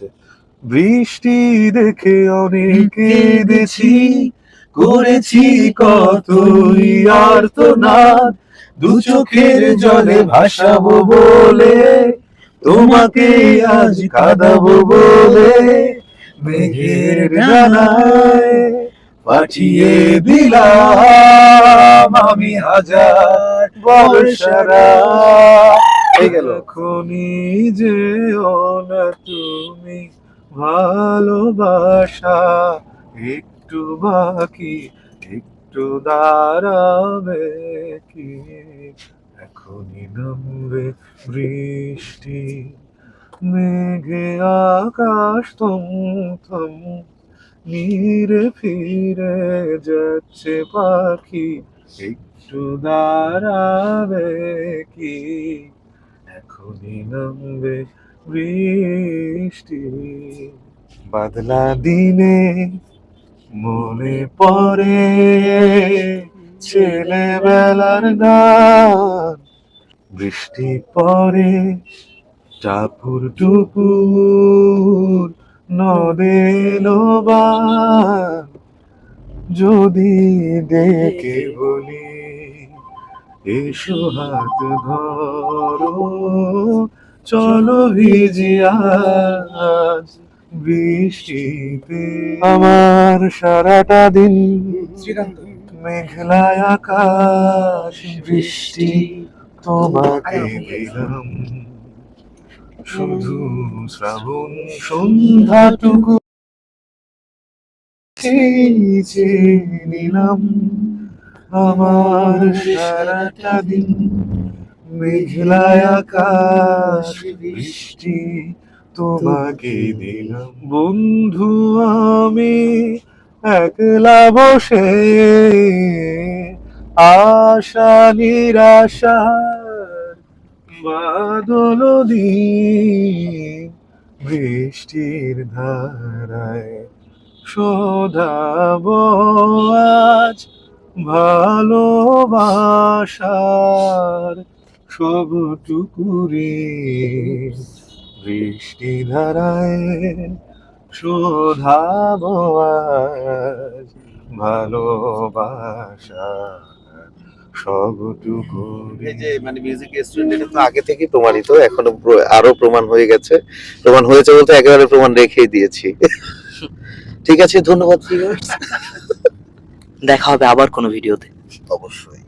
আছে বৃষ্টি দেখে অনেক কেঁদেছি করেছি কতই আর্তনাদ দু চোখের জলে ভাসাবো বলে, তোমাকে আজ কাঁদাবো বলে, মেঘের পাঠিয়ে দিলাম আমি হাজার বর্ষারা। এখনই যে না তুমি ভালোবাসা। একটু বাকি, একটু দাঁড়াবে কি? এখনই নামবে বৃষ্টি, মেঘে আকাশ থম, নীরে ফিরে যাচ্ছে পাখি, একটু দাঁড়াবে কি? এখনই নামবে বৃষ্টি। বাদলা দিনে মনে পড়ে ছেলেবেলার গান। বৃষ্টি পড়ে টাপুর টুপুর নবান যদি ডেকে বলি এসো হাত ধরো চলো ভিজি আজ বৃষ্টিতে। আমার সারাটা দিন মেঘলায় আকাশ বৃষ্টি তোমাকে দিলাম। শুধু শ্রাবণ সন্ধ্যাটুকু। নিলাম। আমার সারাটা দিন মেঘলায় আকাশ, বৃষ্টি তোমাকে দিলাম। বন্ধু, আমি একলা বসে আশা, নিরাশা, বাদল দিন। বৃষ্টির ধারায় শোধাব আজ ভালোবাসার সবটুকুরে বৃষ্টি ধারায় শোধাব আজ ভালোবাসার সবটুকু এই যে মানে মিউজিক স্টুডেন্ট তো আগে থেকে প্রমাণিত এখনও আরও প্রমাণ হয়ে গেছে। প্রমাণ হয়েছে বলতে একেবারে প্রমাণ রেখেই দিয়েছি। ঠিক আছে ধন্যবাদ। দেখা হবে আবার কোনো ভিডিওতে। অবশ্যই।